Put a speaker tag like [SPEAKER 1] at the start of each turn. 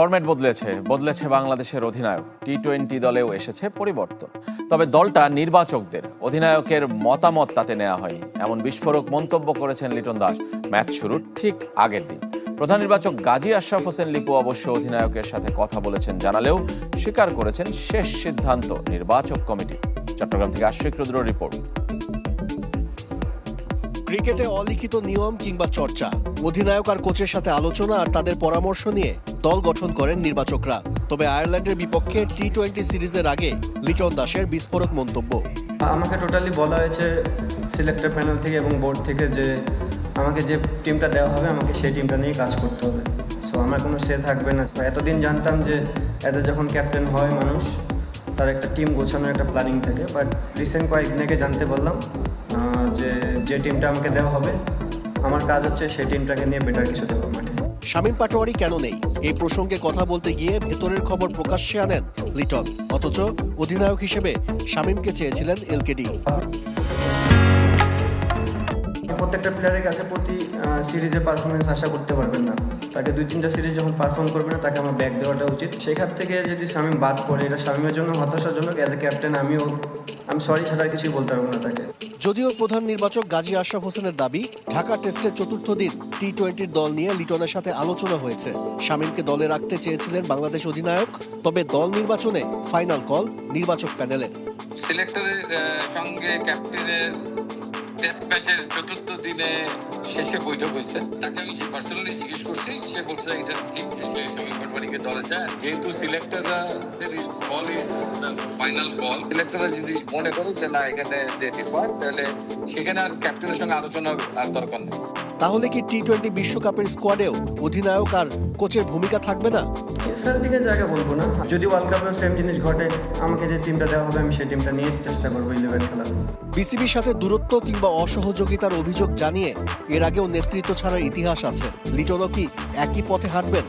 [SPEAKER 1] Format বদলেছে বদলেছে বাংলাদেশের অধিনায়ক। টি টোয়েন্টি দলেও এসেছে পরিবর্তন। তবে দলটা নির্বাচকদের, অধিনায়কের মতামত তাতে নেওয়া হয়নি। এমন বিস্ফোরক মন্তব্য করেছেন লিটন দাস। ম্যাচ শুরুর ঠিক আগের দিন। প্রধান নির্বাচক গাজী আশরাফ হোসেন লিপু অবশ্য অধিনায়কের সাথে কথা বলেছেন, জানালেও স্বীকার করেছেন শেষ সিদ্ধান্ত নির্বাচক কমিটি। চট্টগ্রাম থেকে আশ্রিক রুদ্র রিপোর্ট।
[SPEAKER 2] ক্রিকেটে অলিখিত নিয়ম কিংবা চর্চা। অধিনায়ক আর কোচের সাথে আলোচনা আর তাদের পরামর্শ নিয়ে দল গঠন করেন নির্বাচকরা। তবে আয়ারল্যান্ডের বিপক্ষে টি টোয়েন্টি সিরিজের আগে লিটন দাসের বিস্ফোরক মন্তব্য।
[SPEAKER 3] আমাকে টোটালি বলা হয়েছে সিলেক্টর প্যানেল থেকে এবং বোর্ড থেকে যে আমাকে যে টিমটা দেওয়া হবে, আমাকে সেই টিমটা নিয়ে কাজ করতে হবে। সো আমার কোনো সে থাকবে না। এতদিন জানতাম যে এত যখন ক্যাপ্টেন হয় মানুষ, তার একটা টিম গোছানোর একটা প্ল্যানিং থাকে। বাট রিসেন্ট কয়েকদিন জানতে পারলাম যে যে টিমটা আমাকে দেওয়া হবে, আমার কাজ হচ্ছে সেই টিমটাকে নিয়ে বেটার কিছু দেওয়া মাঠে
[SPEAKER 2] শামীম পাটোয়ারি কেন নেই? এই প্রসঙ্গে কথা বলতে গিয়ে ভেতরের খবর প্রকাশ্যে আনেন লিটন। অথচ অধিনায়ক হিসেবে শামীমকে চেয়েছিলেন এলকেডি।
[SPEAKER 3] প্রত্যেকটা প্লেয়ারের কাছে প্রতি সিরিজে পারফরমেন্স আশা করতে পারবেন না। তাকে দুই তিনটা সিরিজ যখন পারফর্ম করবে না, তাকে আমার ব্যাক দেওয়াটা উচিত। সেখান থেকে যদি শামীম বাদ পড়ে, এটা শামীমের জন্য হতাশাজনক অ্যাজ এ ক্যাপ্টেন আমিও আমি সরি ছাড়া আর বলতে পারব না তাকে।
[SPEAKER 2] যদিও প্রধান নির্বাচক গাজী আশরাফ হোসেনের দাবি ঢাকা টেস্টের চতুর্থ দিন টি টোয়েন্টির দল নিয়ে লিটনের সাথে আলোচনা হয়েছে। শামীমকে দলে রাখতে চেয়েছিলেন বাংলাদেশ অধিনায়ক তবে দল নির্বাচনে ফাইনাল কল নির্বাচক প্যানেলের
[SPEAKER 4] সিলেক্টরের সঙ্গে ক্যাপ্টেনের টেস্ট ম্যাচের চতুর্থ দিনে শেষে বৈঠক হয়েছে। তাকে আমি পার্সোনালি জিজ্ঞেস করছি সে বলছে এটা ঠিক পাটওয়ারিকে দলে চায় যেহেতু সিলেক্টররা কল ইজ ফাইনাল কল সিলেক্টররা যদি মনে করো যে না এখানে যে ডিফার তাহলে সেখানে আর ক্যাপ্টেনের সঙ্গে আলোচনা আর দরকার নেই।
[SPEAKER 2] তাহলে কি টি টোয়েন্টি বিশ্বকাপের স্কোয়াডেও অধিনায়ক আর কোচের ভূমিকা থাকবে না?
[SPEAKER 3] সেন্টিকের জায়গা বলব না। যদি ওয়ার্ল্ড কাপেও সেম জিনিস ঘটে আমাকে যে টিমটা দেওয়া হবে আমি সেই টিমটা নিয়ে চেষ্টা করব ইলেভেন খেলার।
[SPEAKER 2] বিসিবির সাথে দূরত্ব কিংবা অসহযোগিতার অভিযোগ জানিয়ে এর আগেও নেতৃত্ব ছাড়ার ইতিহাস আছে। লিটনও কি একই পথে হাঁটবেন?